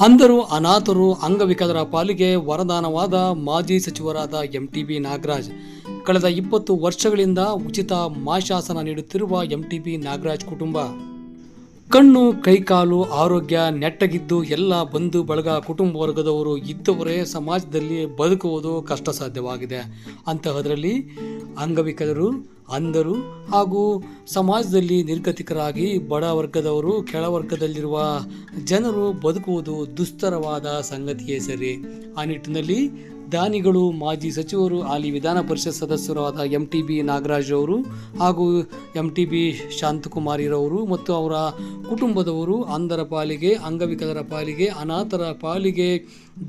ಅಂಧರು ಅನಾಥರು ಅಂಗವಿಕಲರ ಪಾಲಿಗೆ ವರದಾನವಾದ ಮಾಜಿ ಸಚಿವರಾದ ಎಂಟಿಬಿ ನಾಗರಾಜ್. ಕಳೆದ ಇಪ್ಪತ್ತು ವರ್ಷಗಳಿಂದ ಉಚಿತ ಮಾಶಾಸನ ನೀಡುತ್ತಿರುವ ಎಂಟಿಬಿ ನಾಗರಾಜ್ ಕುಟುಂಬ. ಕಣ್ಣು, ಕೈಕಾಲು, ಆರೋಗ್ಯ, ನೆಟ್ಟಗಿದ್ದು ಎಲ್ಲ ಬಂಧು, ಬಳಗ, ಕುಟುಂಬ ವರ್ಗದವರು ಇದ್ದವರೇ ಸಮಾಜದಲ್ಲಿ ಬದುಕುವುದು ಕಷ್ಟ ಸಾಧ್ಯವಾಗಿದೆ ಅಂತಹದರಲ್ಲಿ ಅಂಗವಿಕಲರು, ಅಂಧರು ಹಾಗೂ ಸಮಾಜದಲ್ಲಿ ನಿರ್ಗತಿಕರಾಗಿ ಬಡ ವರ್ಗದವರು ಕೆಳವರ್ಗದಲ್ಲಿರುವ ಜನರು ಬದುಕುವುದು ದುಸ್ತರವಾದ ಸಂಗತಿಯೇ ಸರಿ. ಆ ನಿಟ್ಟಿನಲ್ಲಿ ದಾನಿಗಳು ಮಾಜಿ ಸಚಿವರು, ಹಾಲಿ ವಿಧಾನ ಪರಿಷತ್ ಸದಸ್ಯರಾದ ಎಂ ಟಿ ಬಿ ನಾಗರಾಜ್ ಅವರು ಹಾಗೂ ಎಂ ಟಿ ಬಿ ಶಾಂತಕುಮಾರಿರವರು ಮತ್ತು ಅವರ ಕುಟುಂಬದವರು ಅಂಧರ ಪಾಲಿಗೆ, ಅಂಗವಿಕಲರ ಪಾಲಿಗೆ, ಅನಾಥರ ಪಾಲಿಗೆ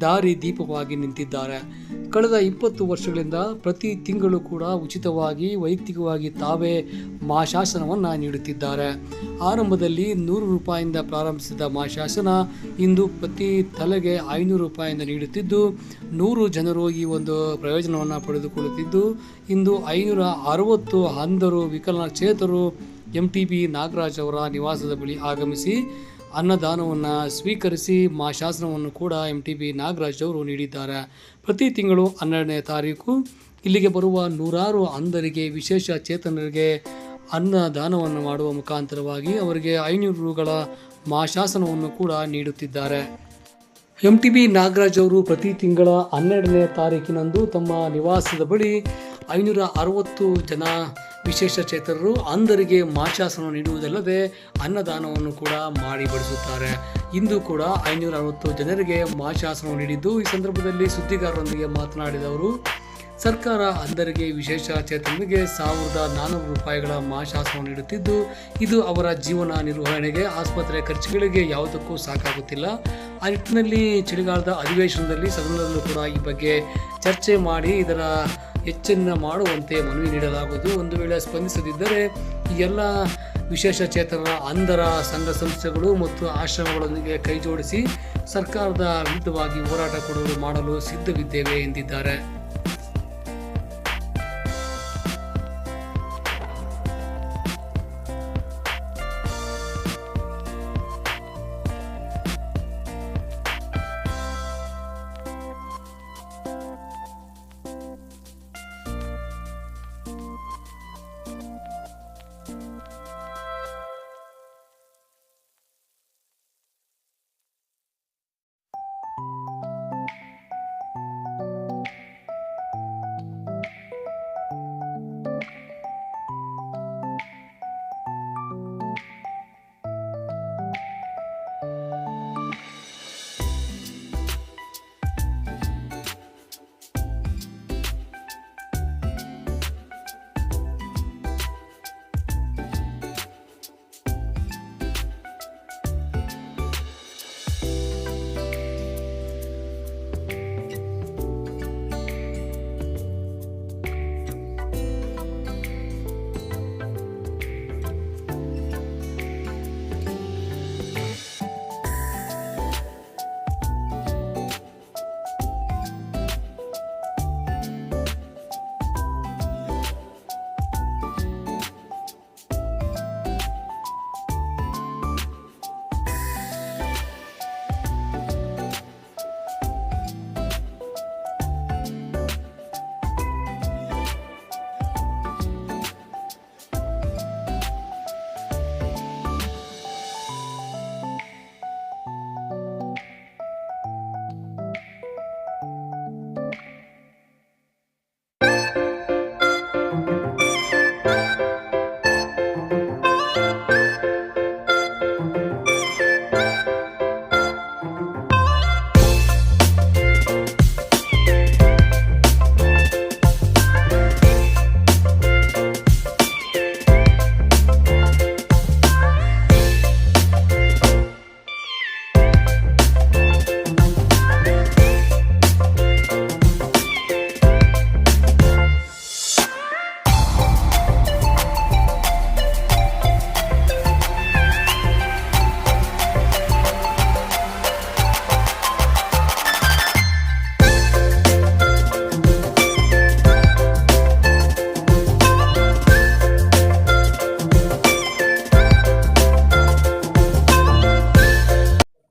ದಾರಿ ದೀಪವಾಗಿ ನಿಂತಿದ್ದಾರೆ. ಕಳೆದ ಇಪ್ಪತ್ತು ವರ್ಷಗಳಿಂದ ಪ್ರತಿ ತಿಂಗಳು ಕೂಡ ಉಚಿತವಾಗಿ, ವೈಯಕ್ತಿಕವಾಗಿ ತಾವೇ ಮಾಶಾಸನವನ್ನು ನೀಡುತ್ತಿದ್ದಾರೆ. ಆರಂಭದಲ್ಲಿ ನೂರು ರೂಪಾಯಿಂದ ಪ್ರಾರಂಭಿಸಿದ ಮಾಶಾಸನ ಇಂದು ಪ್ರತಿ ತಲೆಗೆ ಐನೂರು ರೂಪಾಯಿಂದ ನೀಡುತ್ತಿದ್ದು, ನೂರು ಜನರು ಈ ಒಂದು ಪ್ರಯೋಜನವನ್ನು ಪಡೆದುಕೊಳ್ಳುತ್ತಿದ್ದು, ಇಂದು ಐನೂರ ಅರವತ್ತು ಅಂಧರು ವಿಕಲಚೇತರು ಎಂ ಟಿ ಬಿ ನಾಗರಾಜ್ ಅವರ ನಿವಾಸದ ಬಳಿ ಆಗಮಿಸಿ ಅನ್ನದಾನವನ್ನು ಸ್ವೀಕರಿಸಿ ಮಾಶಾಸನವನ್ನು ಕೂಡ ಎಂ ಟಿ ಬಿ ನಾಗರಾಜ್ ಅವರು ನೀಡಿದ್ದಾರೆ. ಪ್ರತಿ ತಿಂಗಳು ಹನ್ನೆರಡನೇ ತಾರೀಕು ಇಲ್ಲಿಗೆ ಬರುವ ನೂರಾರು ಅಂಧರಿಗೆ ವಿಶೇಷ ಚೇತನರಿಗೆ ಅನ್ನದಾನವನ್ನು ಮಾಡುವ ಮುಖಾಂತರವಾಗಿ ಅವರಿಗೆ ಐನೂರು ರೂಗಳ ಮಾಶಾಸನವನ್ನು ಕೂಡ ನೀಡುತ್ತಿದ್ದಾರೆ. ಎಂ ಟಿ ಬಿ ನಾಗರಾಜ್ ಅವರು ಪ್ರತಿ ತಿಂಗಳ ಹನ್ನೆರಡನೇ ತಾರೀಕಿನಂದು ತಮ್ಮ ನಿವಾಸದ ಬಳಿ ಐನೂರ ಅರವತ್ತು ಜನ ವಿಶೇಷ ಚೇತನರು ಅಂಧರಿಗೆ ಮಾಶಾಸನ ನೀಡುವುದಲ್ಲದೆ ಅನ್ನದಾನವನ್ನು ಕೂಡ ಮಾಡಿ ಬಡಿಸುತ್ತಾರೆ. ಇಂದು ಕೂಡ ಐನೂರ ಅರವತ್ತು ಜನರಿಗೆ ಮಾಶಾಸನ ನೀಡಿದ್ದು ಈ ಸಂದರ್ಭದಲ್ಲಿ ಸುದ್ದಿಗಾರರೊಂದಿಗೆ ಮಾತನಾಡಿದವರು ಸರ್ಕಾರ ಅಂಧರಿಗೆ ವಿಶೇಷ ಚೇತನರಿಗೆ ಸಾವಿರದ ನಾನ್ನೂರು ರೂಪಾಯಿಗಳ ಮಾಶಾಸನ ನೀಡುತ್ತಿದ್ದು, ಇದು ಅವರ ಜೀವನ ನಿರ್ವಹಣೆಗೆ, ಆಸ್ಪತ್ರೆ ಖರ್ಚುಗಳಿಗೆ ಯಾವುದಕ್ಕೂ ಸಾಕಾಗುತ್ತಿಲ್ಲ. ಆ ನಿಟ್ಟಿನಲ್ಲಿ ಚಳಿಗಾಲದ ಅಧಿವೇಶನದಲ್ಲಿ ಸದನದಲ್ಲೂ ಕೂಡ ಈ ಬಗ್ಗೆ ಚರ್ಚೆ ಮಾಡಿ ಇದರ ಹೆಚ್ಚಿನ ಮಾಡುವಂತೆ ಮನವಿ ನೀಡಲಾಗುವುದು. ಒಂದು ವೇಳೆ ಸ್ಪಂದಿಸದಿದ್ದರೆ ಈ ಎಲ್ಲ ವಿಶೇಷ ಚೇತನರ, ಅಂಧರ ಸಂಘ ಸಂಸ್ಥೆಗಳು ಮತ್ತು ಆಶ್ರಮಗಳೊಂದಿಗೆ ಕೈಜೋಡಿಸಿ ಸರ್ಕಾರದ ವಿರುದ್ಧವಾಗಿ ಹೋರಾಟ ಕೊಡಲು ಮಾಡಲು ಸಿದ್ಧವಿದ್ದೇವೆ ಎಂದಿದ್ದಾರೆ.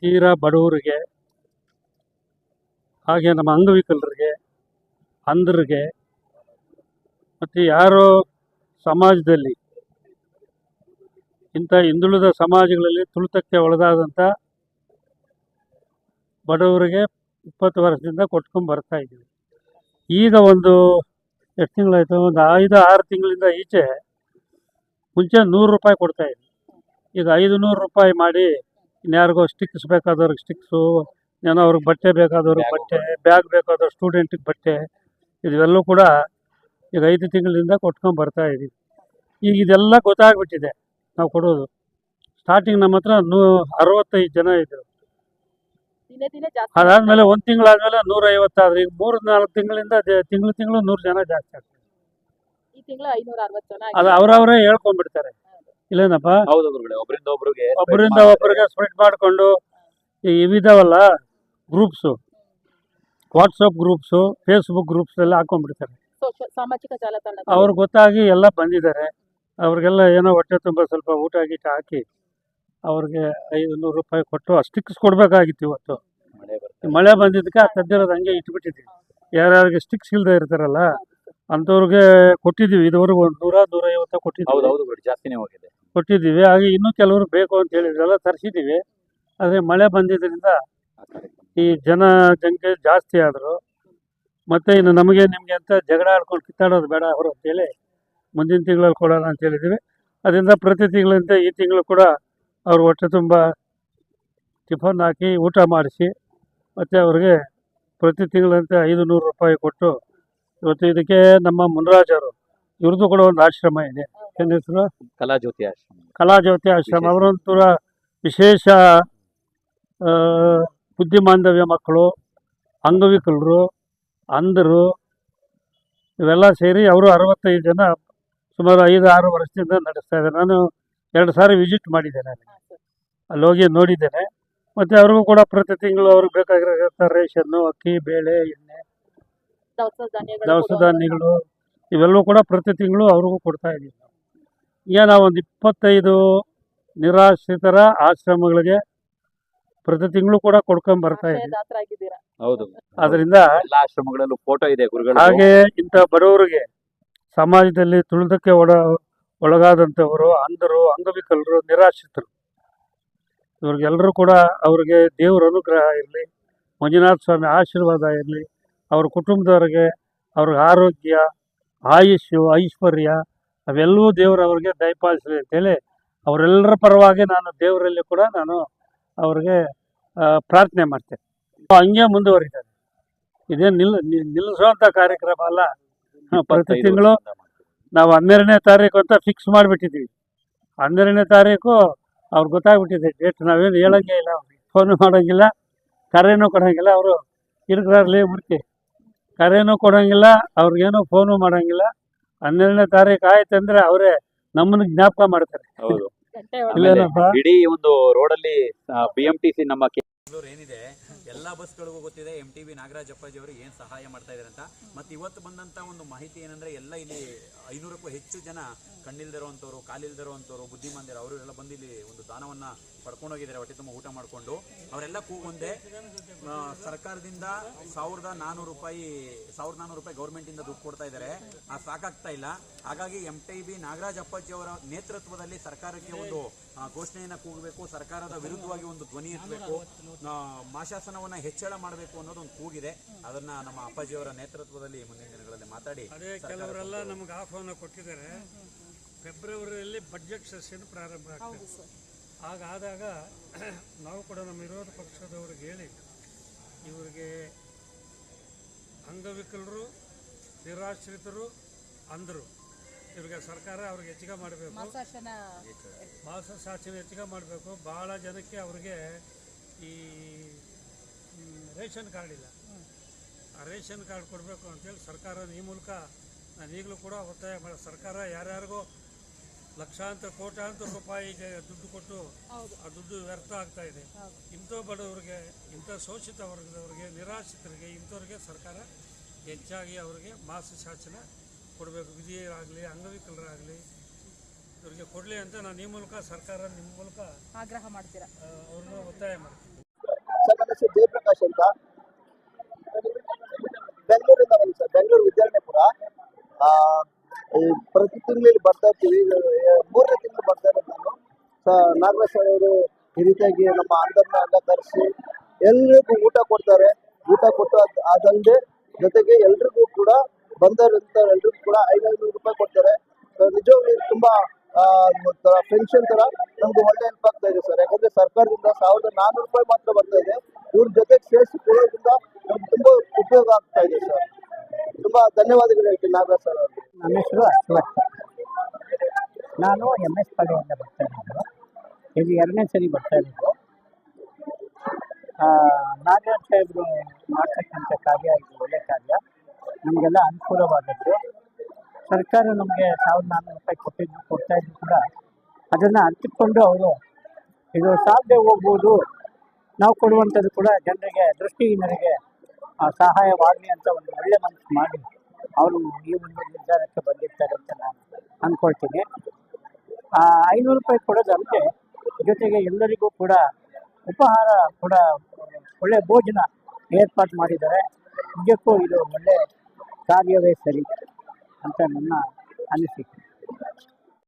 ತೀರಾ ಬಡವರಿಗೆ, ಹಾಗೆ ನಮ್ಮ ಅಂಗವಿಕಲರಿಗೆ, ಅಂಧರಿಗೆ, ಮತ್ತು ಯಾರೋ ಸಮಾಜದಲ್ಲಿ, ಇಂಥ ಹಿಂದುಳಿದ ಸಮಾಜಗಳಲ್ಲಿ ತುಳಿತಕ್ಕೆ ಒಳಗಾದಂಥ ಬಡವರಿಗೆ ಇಪ್ಪತ್ತು ವರ್ಷದಿಂದ ಕೊಟ್ಕೊಂಡು ಬರ್ತಾ ಇದ್ದೀವಿ. ಈಗ ಒಂದು ಎಷ್ಟು ತಿಂಗಳಾಯಿತು? ಒಂದು ಐದು, ಆರು ತಿಂಗಳಿಂದ ಈಚೆ ಮುಂಚೆ ನೂರು ರೂಪಾಯಿ ಕೊಡ್ತಾಯಿದ್ವಿ ಈಗ ಐದು ನೂರು ರೂಪಾಯಿ ಮಾಡಿ ಇನ್ಯಾರಿಗೋ ಸ್ಟಿಕ್ಸ್ ಬೇಕಾದವ್ರಿಗೆ ಸ್ಟಿಕ್ಸು ಏನೋ ಅವ್ರಿಗೆ ಬಟ್ಟೆ ಬೇಕಾದವ್ರಿಗೆ ಬಟ್ಟೆ ಬ್ಯಾಗ್ ಬೇಕಾದವ್ರು ಸ್ಟೂಡೆಂಟಿಗೆ ಬಟ್ಟೆ ಇದೆಲ್ಲವೂ ಕೂಡ ಈಗ ಐದು ತಿಂಗಳಿಂದ ಕೊಟ್ಕೊಂಡು ಬರ್ತಾ ಇದ್ದೀವಿ ಈಗ ಇದೆಲ್ಲ ಗೊತ್ತಾಗ್ಬಿಟ್ಟಿದೆ ನಾವು ಕೊಡೋದು. ಸ್ಟಾರ್ಟಿಂಗ್ ನಮ್ಮ ಹತ್ರ ನೂ ಅರವತ್ತೈದು ಜನ ಇದ್ರು. ದಿನೇ ದಿನೇ ಜಾಸ್ತಿ ಅದಾದ್ಮೇಲೆ ಒಂದು ತಿಂಗಳಾದ್ಮೇಲೆ ನೂರ ಐವತ್ತಾದ್ರೆ ಈಗ ಮೂರು ನಾಲ್ಕು ತಿಂಗಳಿಂದ ತಿಂಗಳು ತಿಂಗಳು ನೂರು ಜನ ಜಾಸ್ತಿ ಆಗ್ತದೆ. ಈ ತಿಂಗಳು ಐನೂರ ಅರವತ್ತು ಜನ ಅದು ಅವರವರೇ ಹೇಳ್ಕೊಂಡ್ಬಿಡ್ತಾರೆ. ಇಲ್ಲೇನಪ್ಪ? ಹೌದು ಗುರುಗಳೇ ಒಬ್ಬರಿಂದ ಒಬ್ರಿಗೆ ಒಬ್ಬರಿಂದ. ಒಬ್ಬರಿಗೆ ಸ್ಪ್ರೆಡ್ ಮಾಡಿಕೊಂಡು ಇವಿದಾವಲ್ಲ groups WhatsApp groups Facebook groups ಎಲ್ಲ ಹಾಕೊಂಡ್ಬಿಡ್ತಾರೆ. ಸಾಮಾಜಿಕ ಜಾಲತಾಣ ಅವ್ರಿಗೆ ಗೊತ್ತಾಗಿ ಎಲ್ಲ ಬಂದಿದ್ದಾರೆ. ಅವ್ರಿಗೆಲ್ಲ ಏನೋ ಹೊಟ್ಟೆ ತುಂಬ ಸ್ವಲ್ಪ ಊಟ ಗೀಟ ಹಾಕಿ ಅವ್ರಿಗೆ ಐದು ನೂರು ರೂಪಾಯಿ ಕೊಟ್ಟು ಸ್ಟಿಕ್ಸ್ ಕೊಡಬೇಕಾಗಿತ್ತು ಇವತ್ತು. ಮಳೆ ಮಳೆ ಬಂದಿದ್ದಕ್ಕೆ ಆ ತದ್ದಿರೋದು ಹಂಗೆ ಇಟ್ಬಿಟ್ಟಿದ್ವಿ. ಯಾರ್ಯಾರಿಗೆ ಸ್ಟಿಕ್ಸ್ ಇಲ್ಲದೆ ಇರ್ತಾರಲ್ಲ ಅಂಥವ್ರಿಗೆ ಕೊಟ್ಟಿದ್ದೀವಿ ಇದುವರೆಗೂ ಒಂದು ನೂರ ನೂರೈವತ್ತು ಹೌದು ಕೊಟ್ಟಿದ್ದೀವಿ ಹೌದು ಜಾಸ್ತಿನೇ ಹೋಗಿದೆ. ಕೊಟ್ಟಿದ್ದೀವಿ. ಹಾಗೆ ಇನ್ನೂ ಕೆಲವರು ಬೇಕು ಅಂತ ಹೇಳಿದ್ರೆಲ್ಲ ತರಿಸಿದ್ದೀವಿ. ಆದರೆ ಮಳೆ ಬಂದಿದ್ದರಿಂದ. ಈ ಜನ ಜನಕ್ಕೆ ಜಾಸ್ತಿ ಆದರು. ಮತ್ತು ಇನ್ನು ನಮಗೆ ನಿಮಗೆ ಅಂತ ಜಗಳ ಆಡ್ಕೊಂಡು ಕಿತ್ತಾಡೋದು ಬೇಡ ಅವರು ಅಂತೇಳಿ ಮುಂದಿನ ತಿಂಗಳಲ್ಲಿ ಕೊಡೋಣ ಅಂತ ಹೇಳಿದ್ದೀವಿ. ಅದರಿಂದ ಪ್ರತಿ ತಿಂಗಳಂತೆ ಈ ತಿಂಗಳು ಕೂಡ ಅವ್ರ ಹೊಟ್ಟೆ ತುಂಬ ಟಿಫನ್ ಹಾಕಿ ಊಟ ಮಾಡಿಸಿ ಮತ್ತು ಅವ್ರಿಗೆ ಪ್ರತಿ ತಿಂಗಳಂತೆ ಐದು ನೂರು ರೂಪಾಯಿ ಕೊಟ್ಟು ಇವತ್ತು ಇದಕ್ಕೆ ನಮ್ಮ ಮುನ್ರಾಜರು ಇವ್ರದ್ದು ಕೂಡ ಒಂದು ಆಶ್ರಮ ಇದೆ. ಏನ್ ಹೆಸರು ಕಲಾಜ್ಯೋತಿ ಆಶ್ರಮ. ಕಲಾಜ್ಯೋತಿ ಆಶ್ರಮ ಅವರಂತೂ ಅವರೊಂಥರ ವಿಶೇಷ ಬುದ್ಧಿಮಾಂಧವ್ಯ ಬುದ್ಧಿಮಾಂದವ್ಯ ಮಕ್ಕಳು ಅಂಗವಿಕಲರು ಅಂಧರು ಇವೆಲ್ಲ ಸೇರಿ ಅವರು ಅರವತ್ತೈದು ಜನ ಸುಮಾರು ಐದು ಆರು ವರ್ಷದಿಂದ ನಡೆಸ್ತಾ ಇದ್ದಾರೆ. ನಾನು ಎರಡು ಸಾರಿ ವಿಸಿಟ್ ಮಾಡಿದ್ದೇನೆ ಅಲ್ಲಿ ಅಲ್ಲಿ ಹೋಗಿ ನೋಡಿದ್ದೇನೆ. ಮತ್ತು ಅವ್ರಿಗೂ ಕೂಡ ಪ್ರತಿ ತಿಂಗಳು ಅವ್ರಿಗೆ ಬೇಕಾಗಿರೋ ರೇಷನ್ನು ಅಕ್ಕಿ ಬೇಳೆ ಎಣ್ಣೆ ದವಸ ಧಾನ್ಯಗಳು ದವಸ ಧಾನ್ಯಗಳು ಇವೆಲ್ಲವೂ ಕೂಡ ಪ್ರತಿ ತಿಂಗಳು ಅವ್ರಿಗೂ ಕೊಡ್ತಾ ಇದ್ದೀವಿ ಈಗ ನಾವು ಒಂದು ಇಪ್ಪತ್ತೈದು ನಿರಾಶ್ರಿತರ ಆಶ್ರಮಗಳಿಗೆ ಪ್ರತಿ ತಿಂಗಳು ಕೂಡ ಕೊಡ್ಕೊಂಡ್ ಬರ್ತಾ ಇದ್ದೀವಿ. ಹೌದು. ಅದರಿಂದ ಆಶ್ರಮಗಳಲ್ಲಿ ಆಶ್ರಮಗಳಲ್ಲೂ ಫೋಟೋ ಇದೆ ಗುರುಗಳು. ಹಾಗೆ ಇಂತ ಬಡವರಿಗೆ ಸಮಾಜದಲ್ಲಿ ತುಳಿದಕ್ಕೆ ಒಳ ಒಳಗಾದಂಥವರು ಅಂಧರು ಅಂಗವಿಕಲರು ನಿರಾಶ್ರಿತರು. ಇವ್ರಿಗೆಲ್ಲರೂ ಕೂಡ ಅವ್ರಿಗೆ ದೇವರ ಅನುಗ್ರಹ ಇರಲಿ ಮಂಜುನಾಥ ಸ್ವಾಮಿ ಆಶೀರ್ವಾದ ಇರಲಿ ಅವ್ರ ಕುಟುಂಬದವ್ರಿಗೆ ಅವ್ರಿಗೆ ಆರೋಗ್ಯ ಆಯುಷ್ಯು ಐಶ್ವರ್ಯ ಅವೆಲ್ಲವೂ ದೇವರು ಅವ್ರಿಗೆ ದಯಪಾಲಿಸಲಿ ಅಂತೇಳಿ ಅವರೆಲ್ಲರ ಪರವಾಗಿ ನಾನು ದೇವರಲ್ಲಿ ಕೂಡ ನಾನು ಅವ್ರಿಗೆ ಪ್ರಾರ್ಥನೆ ಮಾಡ್ತೇನೆ. ಹಂಗೆ ಮುಂದುವರಿತಾರೆ ಇದೇನು ನಿಲ್ ನಿಲ್ಲಿಸುವಂಥ ಕಾರ್ಯಕ್ರಮ ಅಲ್ಲ. ಪ್ರತಿ ತಿಂಗಳು ನಾವು ಹನ್ನೆರಡನೇ ತಾರೀಕು ಅಂತ ಫಿಕ್ಸ್ ಮಾಡಿಬಿಟ್ಟಿದ್ವಿ ಹನ್ನೆರಡನೇ ತಾರೀಕು ಅವ್ರಿಗೆ ಗೊತ್ತಾಗ್ಬಿಟ್ಟಿದೆ ಡೇಟ್ ನಾವೇನು ಹೇಳಂಗೆ ಇಲ್ಲ ಫೋನು ಮಾಡೋಂಗಿಲ್ಲ ಕರೆನೂ ಕೊಡೋಂಗಿಲ್ಲ ಅವರು ಇರ್ಗ್ರಲ್ಲಿ ಮುರ್ಕಿ ಕರೆನೂ ಕೊಡೋಂಗಿಲ್ಲ ಅವ್ರಿಗೇನು ಫೋನು ಮಾಡೋಂಗಿಲ್ಲ. ಹನ್ನೆರಡನೇ ತಾರೀಕು ಆಯ್ತು ಅಂದ್ರೆ ಅವರೇ ನಮ್ಮನ್ನ ಜ್ಞಾಪಕ ಮಾಡ್ತಾರೆ. ಹೌದು. ಇಲ್ಲೇನಪ್ಪ ಇಡೀ ಒಂದು ರೋಡಲ್ಲಿ ಬಿ ಎಂ ಟಿ ಸಿ ನಮ್ಮ ಕೆ- ಬೆಂಗಳೂರು ಏನಿದೆ ಎಲ್ಲ ಬಸ್ಗಳಿಗೂ ಗೊತ್ತಿದೆ ಎಂ ಟಿ ಬಿ ನಾಗರಾಜ್ ಅಪ್ಪಾಜಿ ಅವರು ಏನು ಸಹಾಯ ಮಾಡ್ತಾ ಇದ್ದಾರೆ ಅಂತ. ಮತ್ತೆ ಇವತ್ತು ಬಂದಂತ ಒಂದು ಮಾಹಿತಿ ಏನಂದ್ರೆ ಎಲ್ಲ ಇಲ್ಲಿ ಐನೂರಕ್ಕೂ ಹೆಚ್ಚು ಜನ ಕಣ್ಣಿಲ್ದಿರುವಂಥವ್ರು ಕಾಲಿಲ್ದಿರುವಂಥವ್ರು ಬುದ್ಧಿಮಂದಿರ ಅವರು ಎಲ್ಲ ಬಂದಿಲ್ಲಿ ಇಲ್ಲಿ ಒಂದು ದಾನವನ್ನ ಪಡ್ಕೊಂಡು ಹೋಗಿದ್ದಾರೆ ಹೊಟ್ಟೆ ತುಂಬ ಊಟ ಮಾಡಿಕೊಂಡು. ಅವರೆಲ್ಲ ಕೂಗೊಂದೆ ಆ, ಸರ್ಕಾರದಿಂದ ಸಾವಿರದ ನಾನ್ನೂರು ರೂಪಾಯಿ ಸಾವಿರದ ನಾನ್ನೂರು ರೂಪಾಯಿ ಗೌರ್ಮೆಂಟಿಂದ ದುಡ್ಡು ಕೊಡ್ತಾ ಇದ್ದಾರೆ. ಆ ಸಾಕಾಗ್ತಾ ಇಲ್ಲ. ಹಾಗಾಗಿ ಎಂ ಟಿ ಬಿ ನಾಗರಾಜ್ ಅಪ್ಪಾಜಿ ಅವರ ನೇತೃತ್ವದಲ್ಲಿ ಸರ್ಕಾರಕ್ಕೆ ಒಂದು ಘೋಷಣೆಯನ್ನು ಕೂಗಬೇಕು ಸರ್ಕಾರದ ವಿರುದ್ಧವಾಗಿ ಒಂದು ಧ್ವನಿ ಎತ್ತಬೇಕು ಆ, ಮಾಶಾಸನವನ್ನ ಹೆಚ್ಚಳ ಮಾಡಬೇಕು ಅನ್ನೋದು ಒಂದು ಕೂಗಿದೆ. ಅದನ್ನ ನಮ್ಮ ಅಪ್ಪಾಜಿ ಅವರ ನೇತೃತ್ವದಲ್ಲಿ ಮುಂದಿನ ದಿನಗಳಲ್ಲಿ ಮಾತಾಡಿ ಅದೇ ಕೆಲವರೆಲ್ಲ ನಮಗೆ ಆಹ್ವಾನ ಕೊಟ್ಟಿದ್ದಾರೆ. ಫೆಬ್ರವರಿಯಲ್ಲಿ ಬಜೆಟ್ ಸೆಷನ್ ಪ್ರಾರಂಭ ಆಗ್ತದೆ. ಹಾಗಾದಾಗ ನಾವು ಕೂಡ ನಮ್ಮ ವಿರೋಧ ಪಕ್ಷದವ್ರಿಗೆ ಹೇಳಿ ಇವರಿಗೆ ಅಂಗವಿಕಲರು ನಿರಾಶ್ರಿತರು ಅಂದರು. ಇವ್ರಿಗೆ ಸರ್ಕಾರ ಅವ್ರಿಗೆ ಹೆಚ್ಚಿಗೆ ಮಾಡಬೇಕು. ಮಾಸ ಶಾಸನ ಹೆಚ್ಚಿಗೆ ಮಾಡಬೇಕು. ಭಾಳ ಜನಕ್ಕೆ ಅವ್ರಿಗೆ ಈ ರೇಷನ್ ಕಾರ್ಡ್ ಇಲ್ಲ. ಆ ರೇಷನ್ ಕಾರ್ಡ್ ಕೊಡಬೇಕು ಅಂತೇಳಿ ಸರ್ಕಾರ ಈ ಮೂಲಕ ನಾನು ಈಗಲೂ ಕೂಡ ಒತ್ತಾಯ ಮಾಡಿ ಸರ್ಕಾರ ಯಾರ್ಯಾರಿಗೋ ಲಕ್ಷಾಂತರ ಕೋಟ್ಯಾಂತರ ರೂಪಾಯಿಗೆ ದುಡ್ಡು ಕೊಟ್ಟು ಆ ದುಡ್ಡು ವ್ಯರ್ಥ ಆಗ್ತಾ ಇದೆ. ಇಂಥ ಬಡವರಿಗೆ ಇಂಥ ಶೋಷಿತ ವರ್ಗದವರಿಗೆ ನಿರಾಶ್ರಿತರಿಗೆ ಇಂಥವ್ರಿಗೆ ಸರ್ಕಾರ ಹೆಚ್ಚಾಗಿ ಅವರಿಗೆ ಮಾಸ ಶಾಸನ ಕೊಡಬೇಕು. ವಿಧಿಯರಾಗಲಿ ಅಂಗವಿಕಲರಾಗಲಿ ಇವರಿಗೆ ಕೊಡಲಿ ಅಂತ ನಾನು ಈ ಮೂಲಕ ಸರ್ಕಾರ ನಿಮ್ಮ ಮೂಲಕ ಆಗ್ರಹ ಮಾಡ್ತೀರಾ? ಅವ್ರನ್ನ ಒತ್ತಾಯ ಮಾಡ್ತೀನಿ. ನಾಗರಾಜ್ ಅಂತ. ಬೆಂಗಳೂರಿಂದ ಬಂದು ಸರ್. ಬೆಂಗಳೂರು ವಿದ್ಯಾರಣ್ಯಪುರ ಪ್ರತಿ ತಿಂಗಳಲ್ಲಿ ಬರ್ತಾ ಇರ್ತೀವಿ. ಮೂರನೇ ತಿಂಗಳು ಬರ್ತಾ ಇರೋದು ನಾನು. ನಾಗರಾಜ್ ಅವರು ಈ ರೀತಿಯಾಗಿ ನಮ್ಮ అందರನ್ನ ಎಲ್ಲ ತರಿಸಿ ಎಲ್ರಿಗೂ ಊಟ ಕೊಡ್ತಾರೆ. ಊಟ ಕೊಟ್ಟು ಅದ್ ಅದಲ್ಲದೆ ಜೊತೆಗೆ ಎಲ್ರಿಗೂ ಕೂಡ ಬಂದವರಂತ ಎಲ್ರಿಗೂ ಕೂಡ ಐನೂರು ರೂಪಾಯಿ ಕೊಡ್ತಾರೆ. ನಿಜವಾಗಿ ನಿಜವಾಗ್ಲೂ ತುಂಬಾ ಪೆನ್ಷನ್ ತರ ನಮ್ಗೆ ಒಳ್ಳೆ ಹೆಲ್ಪ್ ಆಗ್ತಾ ಇದೆ ಸರ್. ಯಾಕಂದ್ರೆ ಸರ್ಕಾರದಿಂದ ಸಾವಿರದ ನಾನ್ನೂರು ರೂಪಾಯಿ ಮಾತ್ರ ಬರ್ತಾ ಇದೆ. ಇವ್ರ ಜೊತೆಗೆ ಸೇರಿಸಿಕೊಳ್ಳೋದ್ರಿಂದ ನಮ್ಗೆ ತುಂಬಾ ಉಪಯೋಗ ಆಗ್ತಾ ಇದೆ ಸರ್. ತುಂಬಾ ಧನ್ಯವಾದಗಳು ಹೇಳ್ತೀನಿ. ನಾಗರಾಜ್ ಸರ್ ನನ್ನ ಹೆಸರು ಅಶ್ವಥ್. ನಾನು ಎಂ ಎಸ್ ಪಾಳ್ಯದಿಂದ ಬರ್ತಾ ಇದ್ದೀನಿ ಇಲ್ಲಿ ಎರಡನೇ ಸರಿ ಬರ್ತಾ ಇರೋದು. ಆ, ನಾಗರಾಜ್ ಸಾಹೇಬರು ಮಾಡ್ತಕ್ಕಂಥ ಕಾರ್ಯ ಇದು ಒಳ್ಳೆ ಕಾರ್ಯ. ನಮಗೆಲ್ಲ ಅನುಕೂಲವಾದದ್ದು. ಸರ್ಕಾರ ನಮಗೆ ಸಾವಿರದ ನಾನ್ನೂರು ರೂಪಾಯಿ ಕೊಟ್ಟಿದ್ದು ಕೊಡ್ತಾ ಇದ್ರು ಕೂಡ. ಅದನ್ನು ಅರ್ಥಕೊಂಡು ಅವರು ಇದು ಸಾಧ್ಯ ಹೋಗ್ಬೋದು. ನಾವು ಕೊಡುವಂಥದ್ದು ಕೂಡ ಜನರಿಗೆ ದೃಷ್ಟಿಹೀನರಿಗೆ ಸಹಾಯವಾಗಲಿ ಅಂತ ಒಂದು ಒಳ್ಳೆ ಮನಸ್ಸು ಮಾಡಿ ಅವರು ಈ ಒಂದು ನಿರ್ಧಾರಕ್ಕೆ ಬಂದಿರ್ತಾರೆ ಅಂತ ನಾನು ಅಂದ್ಕೊಳ್ತೀನಿ ಐನೂರು ರೂಪಾಯಿ ಕೊಡೋದಂತೆ ಜೊತೆಗೆ ಎಲ್ಲರಿಗೂ ಕೂಡ ಉಪಹಾರ ಕೂಡ ಒಳ್ಳೆ ಭೋಜನ ಏರ್ಪಾಟ್ ಮಾಡಿದ್ದಾರೆ. ನಿಜಕ್ಕೂ ಇದು ಒಳ್ಳೆ ಕಾರ್ಯವೇ ಸರಿ ಅಂತ ನನ್ನ ಅನಿಸಿಕೆ.